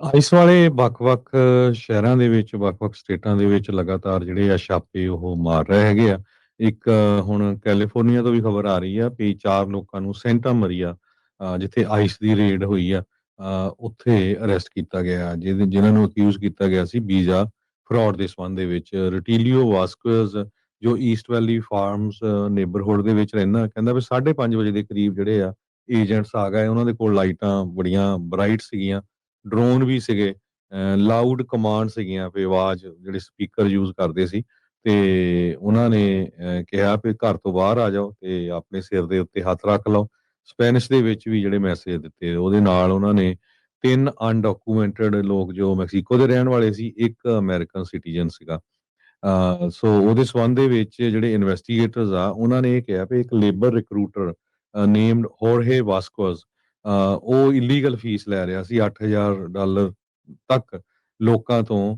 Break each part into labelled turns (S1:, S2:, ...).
S1: Ice ਵਾਲੇ ਵੱਖ-ਵੱਖ ਸ਼ਹਿਰਾਂ ਦੇ ਵਿੱਚ, ਵੱਖ-ਵੱਖ ਸਟੇਟਾਂ ਦੇ ਵਿੱਚ ਲਗਾਤਾਰ ਜਿਹੜੇ ਆ ਛਾਪੇ ਉਹ ਮਾਰ ਰਹੇ ਹੈਗੇ ਆ। ਇੱਕ ਹੁਣ ਕੈਲੀਫੋਰਨੀਆ ਤੋਂ ਵੀ ਖਬਰ ਆ ਰਹੀ ਆ ਵੀ ਚਾਰ ਲੋਕਾਂ ਨੂੰ ਸੈਂਟਾ ਮਰੀਆ ਜਿੱਥੇ ਆਈਸ ਦੀ ਰੇਡ ਹੋਈ ਆ ਉੱਥੇ ਅਰੈਸਟ ਕੀਤਾ ਗਿਆ ਜਿਹਦੇ ਜਿਨ੍ਹਾਂ ਨੂੰ ਅਕਿਊਜ਼ ਕੀਤਾ ਗਿਆ ਸੀ ਵੀਜ਼ਾ ਫਰਾਡ ਦੇ ਸੰਬੰਧ ਦੇ ਵਿੱਚ। ਰਟੀਲੀਓ ਵਾਸਕੁਅਸ ਜੋ ਈਸਟ ਵੈਲੀ ਫਾਰਮਸ ਨੇਬਰਹੁੱਡ ਦੇ ਵਿੱਚ ਰਹਿੰਦਾ, ਕਹਿੰਦਾ ਵੀ 5:30 ਵਜੇ ਦੇ ਕਰੀਬ ਜਿਹੜੇ ਆ ਏਜੰਟਸ ਆ ਗਏ, ਉਹਨਾਂ ਦੇ ਕੋਲ ਲਾਈਟਾਂ ਬੜੀਆਂ ਬਰਾਈਟ ਸੀਗੀਆਂ, ਡਰੋਨ ਵੀ ਸੀਗੇ, ਲਾਊਡ ਕਮਾਂਡ ਸੀਗੀਆਂ ਵੀ ਆਵਾਜ਼ ਜਿਹੜੇ ਸਪੀਕਰ ਯੂਜ਼ ਕਰਦੇ ਸੀ ਤੇ ਉਹਨਾਂ ਨੇ ਕਿਹਾ ਵੀ ਘਰ ਤੋਂ ਬਾਹਰ ਆ ਜਾਓ ਤੇ ਆਪਣੇ ਸਿਰ ਦੇ ਉੱਤੇ ਹੱਥ ਰੱਖ ਲਓ। ਸਪੈਨਿਸ਼ ਦੇ ਵਿੱਚ ਵੀ ਜਿਹੜੇ ਮੈਸੇਜ ਦਿੱਤੇ, ਉਹਦੇ ਨਾਲ ਉਹਨਾਂ ਨੇ ਤਿੰਨ ਅਨਡਾਕੂਮੈਂਟਡ ਲੋਕ ਜੋ ਮੈਕਸੀਕੋ ਦੇ ਰਹਿਣ ਵਾਲੇ ਸੀ, ਇੱਕ ਅਮਰੀਕਨ ਸਿਟੀਜ਼ਨ ਸੀਗਾ। ਅ, ਸੋ ਉਹਦੇ ਸੰਬੰਧ ਦੇ ਵਿੱਚ ਜਿਹੜੇ ਇਨਵੈਸਟੀਗੇਟਰਸ ਆ, ਉਹਨਾਂ ਨੇ ਇਹ ਕਿਹਾ ਵੀ ਇੱਕ ਲੇਬਰ ਰਿਕਰੂਟਰ ਨੇਮਡ ਹੋਰਹੇ ਵਾਸਕੁਅਸ ਉਹ ਇਲੀਗਲ ਫੀਸ ਲੈ ਰਿਹਾ ਸੀ 8000 ਡਾਲਰ ਤੱਕ ਲੋਕਾਂ ਤੋਂ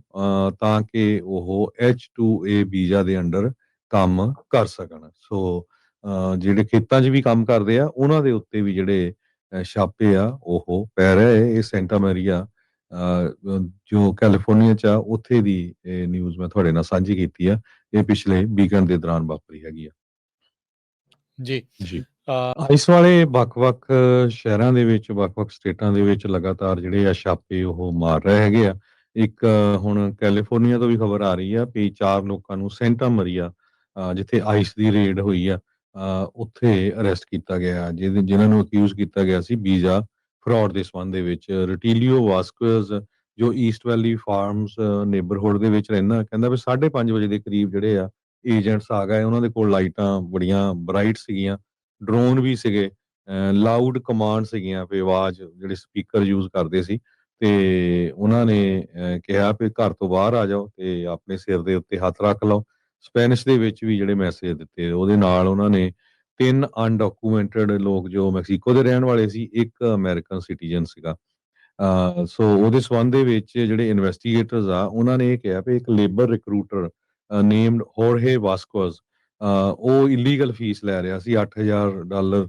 S1: ਤਾਂ ਕਿ ਉਹ H-2A ਵੀਜ਼ਾ ਦੇ ਅੰਡਰ ਕੰਮ ਕਰ ਸਕਣ। ਸੋ ਜਿਹੜੇ ਖੇਤਾਂ 'ਚ ਵੀ ਕੰਮ ਕਰਦੇ ਆ, ਉਹਨਾਂ ਦੇ ਉੱਤੇ ਵੀ ਜਿਹੜੇ ਛਾਪੇ ਆ ਉਹ ਪੈ ਰਹੇ। ਇਹ ਸੈਂਟਾ ਮੈਰੀਆ ਜੋ ਕੈਲੀਫੋਰਨੀਆ 'ਚ ਆ, ਉੱਥੇ ਦੀ ਇਹ ਨਿਊਜ਼ ਮੈਂ ਤੁਹਾਡੇ ਨਾਲ ਸਾਂਝੀ ਕੀਤੀ ਆ। ਇਹ ਪਿਛਲੇ ਵੀਕਐਂਡ ਦੇ ਦੌਰਾਨ ਵਾਪਰੀ ਹੈਗੀ ਆ।
S2: ਜੀ।
S1: ਜੀ। ਆਈਸ ਵਾਲੇ ਵੱਖ-ਵੱਖ ਸ਼ਹਿਰਾਂ ਦੇ ਵਿੱਚ, ਵੱਖ-ਵੱਖ ਸਟੇਟਾਂ ਦੇ ਵਿੱਚ ਲਗਾਤਾਰ ਜਿਹੜੇ ਆ ਛਾਪੇ ਉਹ ਮਾਰ ਰਹੇ ਹੈਗੇ ਆ। ਇੱਕ ਹੁਣ ਕੈਲੀਫੋਰਨੀਆ ਤੋਂ ਵੀ ਖਬਰ ਆ ਰਹੀ ਆ ਵੀ 4 ਲੋਕਾਂ ਨੂੰ ਸੈਂਟਾ ਮਰੀਆ ਜਿੱਥੇ ਆਈਸ ਦੀ ਰੇਡ ਹੋਈ ਆ ਉੱਥੇ ਅਰੈਸਟ ਕੀਤਾ ਗਿਆ ਜਿਹਦੇ ਜਿਨ੍ਹਾਂ ਨੂੰ ਅਕਿਊਜ਼ ਕੀਤਾ ਗਿਆ ਸੀ ਵੀਜ਼ਾ ਫਰਾਡ ਦੇ ਸੰਬੰਧ ਦੇ ਵਿੱਚ। ਰਟੀਲੀਓ ਵਾਸਕੁਅਸ ਜੋ ਈਸਟ ਵੈਲੀ ਫਾਰਮਸ ਨੇਬਰਹੁੱਡ ਦੇ ਵਿੱਚ ਰਹਿੰਦਾ, ਕਹਿੰਦਾ ਵੀ 5:30 ਵਜੇ ਦੇ ਕਰੀਬ ਜਿਹੜੇ ਆ ਏਜੰਟਸ ਆ ਗਏ, ਉਹਨਾਂ ਦੇ ਕੋਲ ਲਾਈਟਾਂ ਬੜੀਆਂ ਬਰਾਈਟ ਸੀਗੀਆਂ, ਡਰੋਨ ਵੀ ਸੀਗੇ, ਲਾਊਡ ਕਮਾਂਡ ਸੀਗੀਆਂ ਵੀ ਆਵਾਜ਼ ਜਿਹੜੇ ਸਪੀਕਰ ਯੂਜ਼ ਕਰਦੇ ਸੀ ਤੇ ਉਹਨਾਂ ਨੇ ਕਿਹਾ ਵੀ ਘਰ ਤੋਂ ਬਾਹਰ ਆ ਜਾਓ ਤੇ ਆਪਣੇ ਸਿਰ ਦੇ ਉੱਤੇ ਹੱਥ ਰੱਖ ਲਓ। ਸਪੈਨਿਸ਼ ਦੇ ਵਿੱਚ ਵੀ ਜਿਹੜੇ ਮੈਸੇਜ ਦਿੱਤੇ, ਉਹਦੇ ਨਾਲ ਉਹਨਾਂ ਨੇ ਤਿੰਨ ਅਨਡਾਕੂਮੈਂਟਡ ਲੋਕ ਜੋ ਮੈਕਸੀਕੋ ਦੇ ਰਹਿਣ ਵਾਲੇ ਸੀ, ਇੱਕ ਅਮਰੀਕਨ ਸਿਟੀਜ਼ਨ ਸੀਗਾ। ਅ, ਸੋ ਉਹਦੇ ਸੰਬੰਧ ਦੇ ਵਿੱਚ ਜਿਹੜੇ ਇਨਵੈਸਟੀਗੇਟਰਸ ਆ, ਉਹਨਾਂ ਨੇ ਇਹ ਕਿਹਾ ਵੀ ਇੱਕ ਲੇਬਰ ਰਿਕਰੂਟਰ ਨੇਮਡ ਹੋਰਹੇ ਵਾਸਕੁਅਸ ਉਹ ਇਲੀਗਲ ਫੀਸ ਲੈ ਰਿਹਾ ਸੀ 8000 ਡਾਲਰ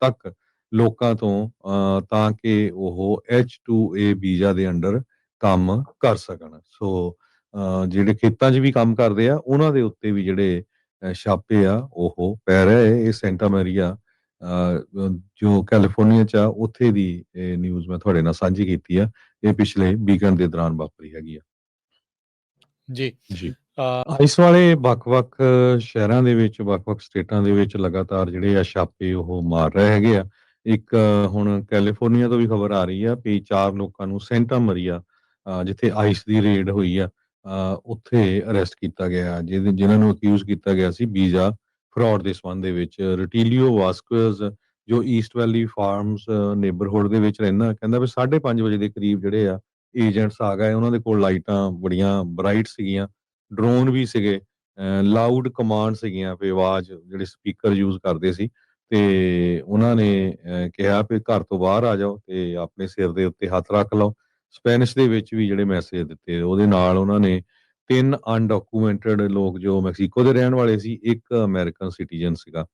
S1: ਤੱਕ ਲੋਕਾਂ ਤੋਂ ਤਾਂ ਕਿ ਉਹ H-2A ਵੀਜ਼ਾ ਦੇ ਅੰਡਰ ਕੰਮ ਕਰ ਸਕਣ। ਸੋ ਜਿਹੜੇ ਖੇਤਾਂ 'ਚ ਵੀ ਕੰਮ ਕਰਦੇ ਆ, ਉਹਨਾਂ ਦੇ ਉੱਤੇ ਵੀ ਜਿਹੜੇ ਛਾਪੇ ਆ ਉਹ ਪੈ ਰਹੇ। ਇਹ ਸੈਂਟਾ ਮੈਰੀਆ ਜੋ ਕੈਲੀਫੋਰਨੀਆ 'ਚ ਆ, ਉੱਥੇ ਦੀ ਇਹ ਨਿਊਜ਼ ਮੈਂ ਤੁਹਾਡੇ ਨਾਲ ਸਾਂਝੀ ਕੀਤੀ ਆ। ਇਹ ਪਿਛਲੇ ਵੀਕਐਂਡ ਦੇ ਦੌਰਾਨ ਵਾਪਰੀ ਹੈਗੀ ਆ।
S2: ਜੀ।
S1: ਜੀ। ਆਈਸ ਵਾਲੇ ਵੱਖ-ਵੱਖ ਸ਼ਹਿਰਾਂ ਦੇ ਵਿੱਚ, ਵੱਖ-ਵੱਖ ਸਟੇਟਾਂ ਦੇ ਵਿੱਚ ਲਗਾਤਾਰ ਜਿਹੜੇ ਆ ਛਾਪੇ ਉਹ ਮਾਰ ਰਹੇ ਹੈਗੇ ਆ। ਇੱਕ ਹੁਣ ਕੈਲੀਫੋਰਨੀਆ ਤੋਂ ਵੀ ਖਬਰ ਆ ਰਹੀ ਆ ਵੀ 4 ਲੋਕਾਂ ਨੂੰ ਸੈਂਟਾ ਮਰੀਆ ਜਿੱਥੇ ਆਈਸ ਦੀ ਰੇਡ ਹੋਈ ਆ ਉੱਥੇ ਅਰੈਸਟ ਕੀਤਾ ਗਿਆ ਜਿਹਦੇ ਜਿਨ੍ਹਾਂ ਨੂੰ ਅਕਿਊਜ਼ ਕੀਤਾ ਗਿਆ ਸੀ ਵੀਜ਼ਾ ਫਰਾਡ ਦੇ ਸੰਬੰਧ ਦੇ ਵਿੱਚ। ਰਟੀਲੀਓ ਵਾਸਕੁਅਸ ਜੋ ਈਸਟ ਵੈਲੀ ਫਾਰਮਸ ਨੇਬਰਹੁੱਡ ਦੇ ਵਿੱਚ ਰਹਿੰਦਾ, ਕਹਿੰਦਾ ਵੀ 5:30 ਵਜੇ ਦੇ ਕਰੀਬ ਜਿਹੜੇ ਆ ਏਜੰਟਸ ਆ ਗਏ, ਉਹਨਾਂ ਦੇ ਕੋਲ ਲਾਈਟਾਂ ਬੜੀਆਂ ਬਰਾਈਟ ਸੀਗੀਆਂ, ਡਰੋਨ ਵੀ ਸੀਗੇ, ਲਾਊਡ ਕਮਾਂਡ ਸੀਗੀਆਂ ਵੀ ਆਵਾਜ਼ ਜਿਹੜੇ ਸਪੀਕਰ ਯੂਜ਼ ਕਰਦੇ ਸੀ ਤੇ ਉਹਨਾਂ ਨੇ ਕਿਹਾ ਵੀ ਘਰ ਤੋਂ ਬਾਹਰ ਆ ਜਾਓ ਤੇ ਆਪਣੇ ਸਿਰ ਦੇ ਉੱਤੇ ਹੱਥ ਰੱਖ ਲਓ। ਸਪੈਨਿਸ਼ ਦੇ ਵਿੱਚ ਵੀ ਜਿਹੜੇ ਮੈਸੇਜ ਦਿੱਤੇ, ਉਹਦੇ ਨਾਲ ਉਹਨਾਂ ਨੇ ਤਿੰਨ ਅਨਡਾਕੂਮੈਂਟਡ ਲੋਕ ਜੋ ਮੈਕਸੀਕੋ ਦੇ ਰਹਿਣ ਵਾਲੇ ਸੀ, ਇੱਕ ਅਮਰੀਕਨ ਸਿਟੀਜ਼ਨ ਸੀਗਾ।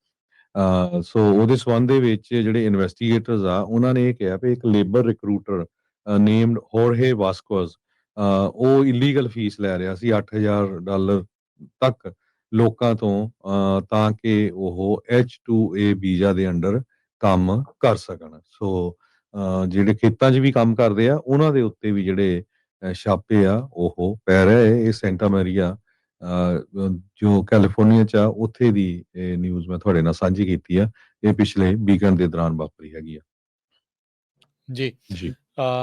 S1: ਸੋ ਉਹਦੇ ਸੰਬੰਧ ਦੇ ਵਿੱਚ ਜਿਹੜੇ ਇਨਵੈਸਟੀਗੇਟਰਸ ਆ, ਉਹਨਾਂ ਨੇ ਇਹ ਕਿਹਾ ਵੀ ਇੱਕ ਲੇਬਰ ਰਿਕਰੂਟਰ ਨੇਮਡ ਹੋਰਹੇ ਵਾਸਕੁਅਸ ਅ, ਉਹ ਇਲੀਗਲ ਫੀਸ ਲੈ ਰਿਹਾ ਸੀ 8000 ਡਾਲਰ ਤੱਕ ਲੋਕਾਂ ਤੋਂ ਤਾਂ ਕਿ ਉਹ H-2A ਵੀਜ਼ਾ ਦੇ ਅੰਡਰ ਕੰਮ ਕਰ ਸਕਣ। ਸੋ ਜਿਹੜੇ ਖੇਤਾਂ 'ਚ ਵੀ ਕੰਮ ਕਰਦੇ ਆ, ਉਹਨਾਂ ਦੇ ਉੱਤੇ ਵੀ ਜਿਹੜੇ ਛਾਪੇ ਆ ਉਹ ਪੈ ਰਹੇ। ਇਹ ਸੈਂਟਾ ਮੈਰੀਆ ਜੋ ਕੈਲੀਫੋਰਨੀਆ 'ਚ ਆ, ਉੱਥੇ ਦੀ ਇਹ ਨਿਊਜ਼ ਮੈਂ ਤੁਹਾਡੇ ਨਾਲ ਸਾਂਝੀ ਕੀਤੀ ਆ। ਇਹ ਪਿਛਲੇ ਵੀਕਐਂਡ ਦੇ ਦੌਰਾਨ ਵਾਪਰੀ ਹੈਗੀ ਆ।
S2: ਜੀ।
S1: ਜੀ।